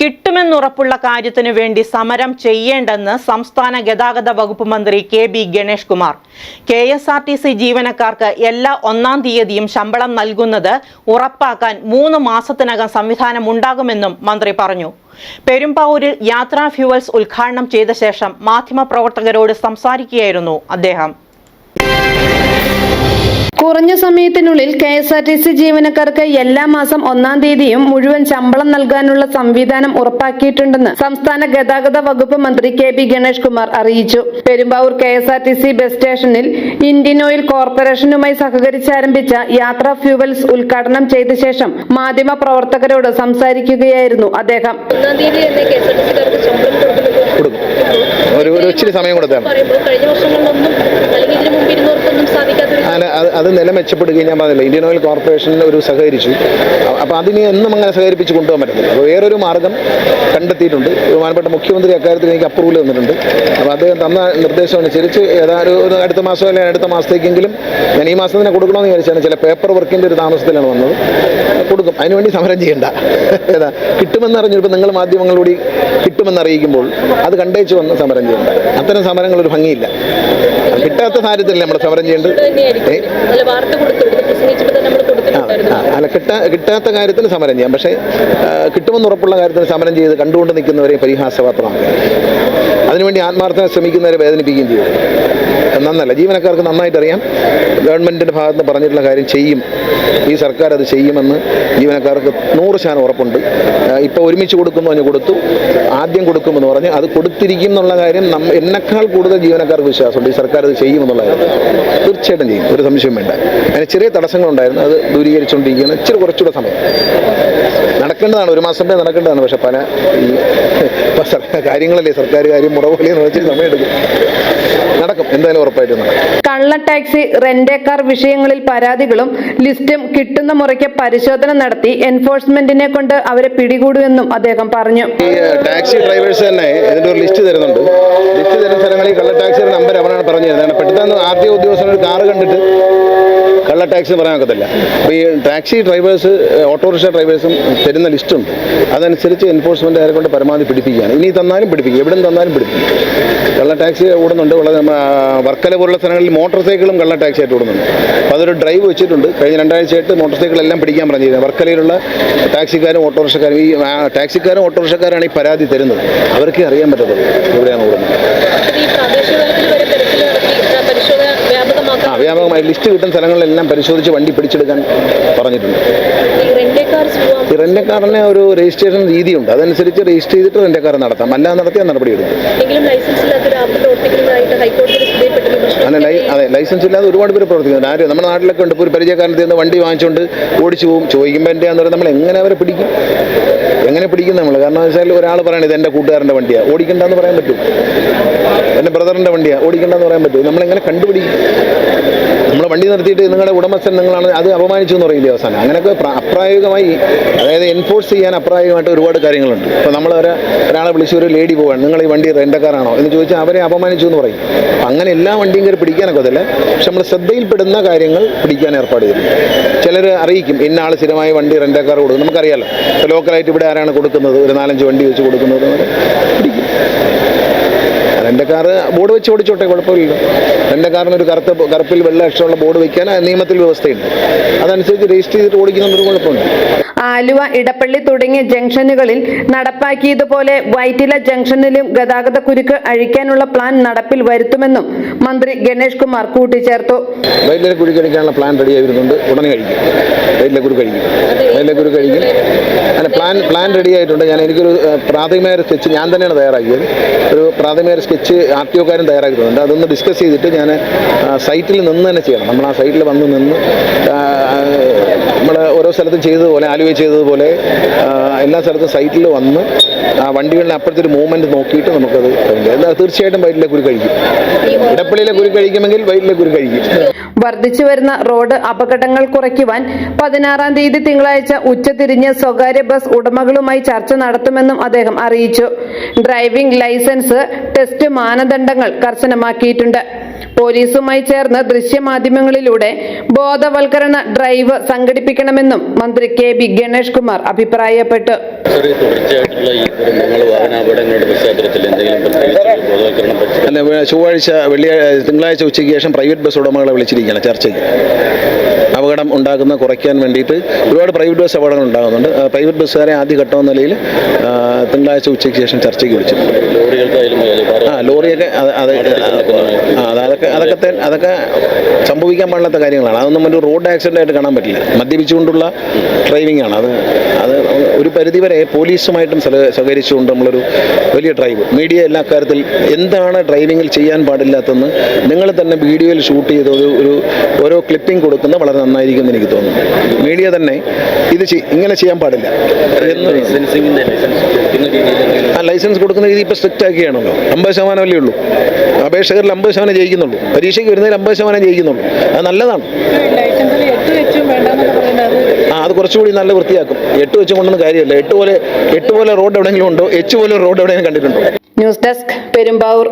കിട്ടുമെന്നുറപ്പുള്ള കാര്യത്തിനു വേണ്ടി സമരം ചെയ്യേണ്ടെന്ന് സംസ്ഥാന ഗതാഗത വകുപ്പ് മന്ത്രി K B Ganesh Kumar. K S R T C ജീവനക്കാർക്ക് എല്ലാ ഒന്നാം തീയതിയും ശമ്പളം നൽകുന്നത് ഉറപ്പാക്കാൻ മൂന്ന് മാസത്തിനകം സംവിധാനം ഉണ്ടാകുമെന്നും മന്ത്രി പറഞ്ഞു. പെരുമ്പാവൂരിൽ യാത്രാ ഫ്യൂവൽസ് ഉദ്ഘാടനം ചെയ്ത ശേഷം മാധ്യമപ്രവർത്തകരോട് സംസാരിക്കുകയായിരുന്നു അദ്ദേഹം. കുറഞ്ഞ സമയത്തിനുള്ളിൽ K S R T C ജീവനക്കാർക്ക് എല്ലാ മാസം ഒന്നാം തീയതിയും മുഴുവൻ ശമ്പളം നൽകാനുള്ള സംവിധാനം ഉറപ്പാക്കിയിട്ടുണ്ടെന്ന് സംസ്ഥാന ഗതാഗത വകുപ്പ് മന്ത്രി കെ പി ഗണേഷ് കുമാർ അറിയിച്ചു. Perumbavoor K S R T C bus സ്റ്റേഷനിൽ ഇന്ത്യൻ ഓയിൽ കോർപ്പറേഷനുമായി സഹകരിച്ച് ആരംഭിച്ച യാത്രാ ഫ്യൂവൽസ് ഉദ്ഘാടനം ചെയ്ത ശേഷം മാധ്യമ പ്രവർത്തകരോട് സംസാരിക്കുകയായിരുന്നു അദ്ദേഹം. ഒന്നാം തീയതി ഒരു ഒരു ഇച്ചിരി സമയം. പറയുമ്പോൾ കഴിഞ്ഞ വർഷങ്ങളിലൊന്നും അല്ലെങ്കിൽ ഇതിനു മുമ്പ് ഇരുന്നവർക്കൊന്നും അത് അത് നില മെച്ചപ്പെടുകയും ഞാൻ പറഞ്ഞില്ല ഇന്ത്യൻ ഓയിൽ കോർപ്പറേഷനിൽ ഒരു സഹകരിച്ചു. അപ്പോൾ അതിനെ എന്നും അങ്ങനെ സഹകരിപ്പിച്ച് കൊണ്ടുപോകാൻ പറ്റത്തില്ല. അപ്പോൾ വേറൊരു മാർഗം കണ്ടെത്തിയിട്ടുണ്ട്. ബഹുമാനപ്പെട്ട മുഖ്യമന്ത്രി അക്കാര്യത്തിൽ എനിക്ക് അപ്രൂവൽ തന്നിട്ടുണ്ട്. അപ്പോൾ അദ്ദേഹം തന്ന നിർദ്ദേശം അനുസരിച്ച് ഏതായാലും ഒരു അടുത്ത മാസം അല്ലെങ്കിൽ അടുത്ത മാസത്തേക്കെങ്കിലും ഞാൻ ഈ മാസം തന്നെ കൊടുക്കണമെന്ന് വിചാരിച്ചാണ് ചില പേപ്പർ വർക്കിന്റെ ഒരു താമസത്തിലാണ് വന്നത്. കൊടുക്കും. അതിനുവേണ്ടി സമരം ചെയ്യേണ്ട. ഏതാ കിട്ടുമെന്ന് അറിഞ്ഞിപ്പോൾ നിങ്ങൾ മാധ്യമങ്ങളോട് കിട്ടുമെന്ന് അറിയിക്കുമ്പോൾ അത് കണ്ടേച്ച് വന്ന് സമരം ചെയ്യേണ്ട. അത്തരം സമരങ്ങൾ ഒരു ഭംഗിയില്ല. കിട്ടാത്ത സാഹചര്യത്തിൽ നമ്മൾ സമരം ചെയ്യേണ്ടത്? അല്ല കിട്ടാ കിട്ടാത്ത കാര്യത്തിന് സമരം ചെയ്യാം. പക്ഷേ കിട്ടുമെന്ന് ഉറപ്പുള്ള കാര്യത്തിന് സമരം ചെയ്ത് കണ്ടുകൊണ്ട് നിൽക്കുന്നവരെ പരിഹാസപാത്രമാക്കുക അതിനുവേണ്ടി ആത്മാർത്ഥന ശ്രമിക്കുന്നവരെ വേദനിപ്പിക്കുകയും ചെയ്യും നന്നല്ല ജീവനക്കാർക്ക് നന്നായിട്ട് അറിയാം ഗവൺമെന്റിന്റെ ഭാഗത്ത് പറഞ്ഞിട്ടുള്ള കാര്യം ചെയ്യും ഈ സർക്കാർ അത് ചെയ്യുമെന്ന് ജീവനക്കാർക്ക് നൂറ് ശതമാനം ഉറപ്പുണ്ട് ഇപ്പോൾ ഒരുമിച്ച് കൊടുക്കുമെന്ന് പറഞ്ഞ് കൊടുത്തു ആദ്യം കൊടുക്കുമെന്ന് പറഞ്ഞ് അത് കൊടുത്തിരിക്കും എന്നുള്ള കാര്യം നമ്മ എന്നെക്കാൾ കൂടുതൽ ജീവനക്കാർക്ക് വിശ്വാസമുണ്ട് ഈ സർക്കാർ അത് ചെയ്യുമെന്നുള്ള കാര്യം തീർച്ചയായിട്ടും ചെയ്യും ഒരു സംശയം വേണ്ട അതിന് ചെറിയ തടസ്സങ്ങളുണ്ടായിരുന്നു അത് ദൂരീകരിച്ചുകൊണ്ടിരിക്കുകയാണ് ഇച്ചിരി കുറച്ചുകൂടെ സമയം നടക്കേണ്ടതാണ് ഒരു മാസം നടക്കേണ്ടതാണ് പക്ഷെ പല ഈ കാര്യങ്ങളല്ലേ സർക്കാർ കാര്യം മുറപോലെ എന്ന് വെച്ചിട്ട് സമയമെടുക്കും. നടക്കും. എന്തായാലും ഉറപ്പായിട്ടും കള്ള ടാക്സി റെന്റേ കാർ വിഷയങ്ങളിൽ പരാതികളും ലിസ്റ്റും കിട്ടുന്ന മുറയ്ക്ക് പരിശോധന നടത്തി എൻഫോഴ്സ്മെന്റിനെ കൊണ്ട് അവരെ പിടികൂടുമെന്നും അദ്ദേഹം പറഞ്ഞു. ഈ ടാക്സി ഡ്രൈവേഴ്സ് തന്നെ ഇതിന്റെ ഒരു ലിസ്റ്റ് തരുന്നുണ്ട്. ലിസ്റ്റ് തരുന്ന സ്ഥലങ്ങളിൽ കള്ള ടാക്സിയുടെ നമ്പർ അവരാണ് പറഞ്ഞു തരുന്നത് പെട്ടെന്ന് ആദ്യ ഉദ്യോഗസ്ഥൻ ഒരു കാറ് കണ്ടിട്ട് കള്ള ടാക്സി പറയാൻ ഒക്കത്തില്ല. അപ്പോൾ ഈ ടാക്സി ഡ്രൈവേഴ്സ് ഓട്ടോറിക്ഷ ഡ്രൈവേഴ്സും തരുന്ന ലിസ്റ്റുണ്ട് അതനുസരിച്ച് എൻഫോഴ്സ്മെന്റുകാരെ കൊണ്ട് പരമാവധി പിടിപ്പിക്കുകയാണ്. ഇനി തന്നാലും പിടിപ്പിക്കും. എവിടെ തന്നാലും പിടിപ്പിക്കും. കള്ള ടാക്സി ഓടുന്നുണ്ട്. വളരെ വർക്കല പോലുള്ള സ്ഥലങ്ങളിൽ മോട്ടോർ സൈക്കിളും കള്ള ടാക്സി ആയിട്ട് ഓടുന്നുണ്ട്. അപ്പോൾ അതൊരു ഡ്രൈവ് വെച്ചിട്ടുണ്ട്. കഴിഞ്ഞ രണ്ടാഴ്ചയായിട്ട് മോട്ടോർ സൈക്കിളെല്ലാം പിടിക്കാൻ പറഞ്ഞിരുന്നത് വർക്കലയിലുള്ള ടാക്സിക്കാരും ഓട്ടോറിക്ഷക്കാരും ഈ ടാക്സിക്കാരും ഓട്ടോറിക്ഷക്കാരാണ് ഈ പരാതി തരുന്നത്. അവർക്കേ അറിയാൻ പറ്റത്തുള്ളൂ എവിടെയാണ് ഓടുന്നത് ഈ പ്രാദേശിക തലത്തിൽ വരെ തെരച്ചിൽ നടത്തി ആ, പരിശോധന വ്യാപകമാക്കാൻ ആ വ്യാപകമായി ലിസ്റ്റ് കിട്ടുന്ന സ്ഥലങ്ങളിലെല്ലാം പരിശോധിച്ച് വണ്ടി പിടിച്ചെടുക്കാൻ പറഞ്ഞിട്ടുണ്ട്. ഈ റെന്റെക്കാറിന് ഒരു രജിസ്ട്രേഷൻ രീതിയുണ്ട്. അതനുസരിച്ച് രജിസ്റ്റർ ചെയ്തിട്ട് കാർ നടത്താം. അല്ലാതെ നടത്തിയാൽ നടപടിയെടുക്കും എങ്കിലും ലൈസൻസ് ഇല്ലാത്ത ഒരു ആപ്പ് പ്രവർത്തിക്കുന്നതായിട്ട് ഹൈക്കോടതിയിൽ ശ്രദ്ധയിൽപ്പെട്ട അങ്ങനെ ലൈ അതെ ലൈസൻസ് ഇല്ലാതെ ഒരുപാട് പേര് പ്രവർത്തിക്കുന്നുണ്ട് ആരും നമ്മുടെ നാട്ടിലൊക്കെ ഉണ്ട്. ഇപ്പോൾ ഒരു പരിചയക്കാരന്റെ നിന്ന് വണ്ടി വാങ്ങിച്ചുകൊണ്ട് ഓടിച്ചു പോകും. ചോദിക്കുമ്പോൾ എന്റെ എന്ന് പറയുന്നത് നമ്മൾ എങ്ങനെ അവരെ പിടിക്കും? എങ്ങനെ പിടിക്കും നമ്മൾ കാരണം വെച്ചാൽ ഒരാൾ പറയണത് ഇത് എന്റെ കൂട്ടുകാരന്റെ വണ്ടിയാണ് ഓടിക്കണ്ടെന്ന് പറയാൻ പറ്റും. എന്റെ ബ്രദറിന്റെ വണ്ടിയാണ് ഓടിക്കണ്ടെന്ന് പറയാൻ പറ്റും. നമ്മളെങ്ങനെ കണ്ടുപിടിക്കും? നമ്മളെ വണ്ടി നിർത്തിയിട്ട് നിങ്ങളുടെ ഉടമസ്ഥൻ നിങ്ങളാണ് അത് അപമാനിച്ചു എന്ന് പറയില്ലേ അവസാനം? അങ്ങനെയൊക്കെ പ്ര- അപ്രായോഗികമായി അതായത് എൻഫോഴ്സ് ചെയ്യാൻ അപ്രായോഗികമായിട്ട് ഒരുപാട് കാര്യങ്ങളുണ്ട്. ഇപ്പോൾ നമ്മൾ ഒരു ഒരാളെ വിളിച്ച് ഒരു ലേഡി പോവാണ്. നിങ്ങൾ ഈ വണ്ടി റെന്റക്കാരാണോ എന്ന് ചോദിച്ചാൽ അവരെ അപമാനിച്ചു എന്ന് പറയും അങ്ങനെ എല്ലാ വണ്ടിയും കയറി പിടിക്കാനൊക്കെ അതല്ല പക്ഷെ നമ്മൾ ശ്രദ്ധയിൽപ്പെടുന്ന കാര്യങ്ങൾ പിടിക്കാൻ ഏർപ്പാട് ചെയ്തു ചിലർ അറിയിക്കും ഇന്ന ആൾ സ്ഥിരമായി വണ്ടി റെന്റക്കാർ കൊടുക്കും നമുക്കറിയാലോ ഇപ്പോൾ ലോക്കലായിട്ട് ഇവിടെ ആരാണ് കൊടുക്കുന്നത്? ഒരു നാലഞ്ച് വണ്ടി വെച്ച് കൊടുക്കുന്നത് പിടിക്കും. എന്റെ കാറ് ബോർഡ് വെച്ച് ഓടിച്ചോട്ടെ കുഴപ്പമില്ല എന്റെ കാറിന് ഒരു കറുത്ത കറുപ്പിൽ വെള്ള അക്ഷരമുള്ള ബോർഡ് വയ്ക്കാൻ നിയമത്തിൽ വ്യവസ്ഥയുണ്ട്. അതനുസരിച്ച് രജിസ്റ്റർ ചെയ്തിട്ട് ഓടിക്കുന്നൊരു കുഴപ്പമുണ്ട് ആലുവ ഇടപ്പള്ളി തുടങ്ങിയ ജംഗ്ഷനുകളിൽ നടപ്പാക്കിയതുപോലെ വൈറ്റില ജംഗ്ഷനിലും ഗതാഗത കുരുക്ക് അഴിക്കാനുള്ള പ്ലാൻ നടപ്പിൽ വരുത്തുമെന്നും മന്ത്രി ഗണേഷ് കുമാർ കൂട്ടിച്ചേർത്തു. വൈറ്റില കുരുക്ക് അഴിക്കാനുള്ള പ്ലാൻ റെഡി ആയിരുന്നുണ്ട് ഉടനെ കഴിക്കും. വൈറ്റില കുരുക്ക് കഴിക്കും വൈറ്റില കുരുക്ക് കഴിക്കും പ്ലാൻ പ്ലാൻ റെഡി ആയിട്ടുണ്ട്. ഞാൻ എനിക്കൊരു പ്രാഥമികമായ ഒരു സ്കെച്ച് ഞാൻ തന്നെയാണ് തയ്യാറാക്കിയത്. ഒരു പ്രാഥമിക സ്കെച്ച് ആർ ടി ഒക്കാരും തയ്യാറാക്കിയിട്ടുണ്ട്. അതൊന്ന് ഡിസ്കസ് ചെയ്തിട്ട് ഞാൻ സൈറ്റിൽ നിന്ന് തന്നെ ചെയ്യണം. നമ്മൾ ആ സൈറ്റിൽ വന്ന് നിന്ന് നമ്മൾ ഓരോ സ്ഥലത്തും ചെയ്തതുപോലെ ആലുവ ചെയ്തതുപോലെ എല്ലാ സ്ഥലത്തും സൈറ്റിൽ വന്ന് ആ വണ്ടികളിൽ അപ്പുറത്തെ ഒരു മൂവ്മെന്റ് നോക്കിയിട്ട് നമുക്കത് എന്നാൽ തീർച്ചയായിട്ടും വയറ്റിലെ കുരു കഴിക്കും. ഇടപ്പള്ളിയിലെ കുരു കഴിക്കുമെങ്കിൽ വയറ്റിലെ കുരു കഴിക്കും. വർദ്ധിച്ചു വരുന്ന റോഡ് അപകടങ്ങൾ കുറയ്ക്കുവാൻ പതിനാറാം തീയതി തിങ്കളാഴ്ച ഉച്ചതിരിഞ്ഞ് സ്വകാര്യ ബസ് ഉടമകളുമായി ചർച്ച നടത്തുമെന്നും അദ്ദേഹം അറിയിച്ചു. ഡ്രൈവിംഗ് ലൈസൻസ് ടെസ്റ്റ് മാനദണ്ഡങ്ങൾ കർശനമാക്കിയിട്ടുണ്ട്. പോലീസുമായി ചേർന്ന് ദൃശ്യമാധ്യമങ്ങളിലൂടെ ബോധവൽക്കരണ ഡ്രൈവ് സംഘടിപ്പിക്കണമെന്നും മന്ത്രി കെ ബി ഗണേഷ് കുമാർ അഭിപ്രായപ്പെട്ടു. അല്ല ചൊവ്വാഴ്ച വെള്ളിയാഴ്ച തിങ്കളാഴ്ച ഉച്ചയ്ക്ക് ശേഷം പ്രൈവറ്റ് ബസ് ഉടമകളെ വിളിച്ചിരിക്കുകയാണ് ചർച്ചയ്ക്ക്. അപകടം ഉണ്ടാകുന്ന കുറയ്ക്കാൻ വേണ്ടിയിട്ട് ഒരുപാട് പ്രൈവറ്റ് ബസ് അപകടങ്ങൾ ഉണ്ടാകുന്നുണ്ട്. പ്രൈവറ്റ് ബസ്സുകാരെ ആദ്യ ഘട്ടം എന്ന നിലയിൽ തിങ്കളാഴ്ച ഉച്ചയ്ക്ക് ശേഷം ചർച്ചയ്ക്ക് വിളിച്ചിട്ടുണ്ട് ആ ലോറിയൊക്കെ അത് അതൊക്കെ അതൊക്കെ അതൊക്കെ അതൊക്കെ സംഭവിക്കാൻ പാടില്ലാത്ത കാര്യങ്ങളാണ്. അതൊന്നും ഒരു റോഡ് ആക്സിഡന്റ് ആയിട്ട് കാണാൻ പറ്റില്ല. മദ്യപിച്ചുകൊണ്ടുള്ള ഡ്രൈവിംഗ് ആണ്. അത് അത് ഒരു പരിധിവരെ പോലീസുമായിട്ടും സഹ- സഹകരിച്ചുകൊണ്ട് നമ്മളൊരു വലിയ ഡ്രൈവ് മീഡിയ എല്ലാ കാര്യത്തിൽ എന്താണ് ഡ്രൈവിങ്ങിൽ ചെയ്യാൻ പാടില്ലാത്തതെന്ന് നിങ്ങൾ തന്നെ വീഡിയോയിൽ ഷൂട്ട് ചെയ്ത് ഒരു ഒരു ഓരോ ക്ലിപ്പിംഗ് കൊടുക്കുന്നത് വളരെ നന്നായിരിക്കും എന്ന് എനിക്ക് തോന്നുന്നു. മീഡിയ തന്നെ ഇത് ഇങ്ങനെ ചെയ്യാൻ പാടില്ല. എന്ന് ലൈസൻസ് കൊടുക്കുന്ന രീതി ഇപ്പോൾ സ്ട്രിക്റ്റ് ആക്കിയാണല്ലോ. അമ്പത് ശതമാനമല്ലേ ഉള്ളൂ. അപേക്ഷകരിൽ അമ്പത് ശതമാനം ജയിക്കുന്നുള്ളൂ. പരീക്ഷയ്ക്ക് വരുന്നതിൽ അമ്പത് ശതമാനം ജയിക്കുന്നുള്ളൂ. അത് നല്ലതാണ്. ആ അത് കുറച്ചുകൂടി നല്ല വൃത്തിയാക്കും. എട്ട് വെച്ച് കൊണ്ടൊന്നും കാര്യമില്ല. എട്ട് പോലെ എട്ട് പോലെ റോഡ് എവിടെയെങ്കിലും ഉണ്ടോ എച്ച് പോലെ റോഡ് എവിടെയെങ്കിലും കണ്ടിട്ടുണ്ടോ? News desk Perumbavoor.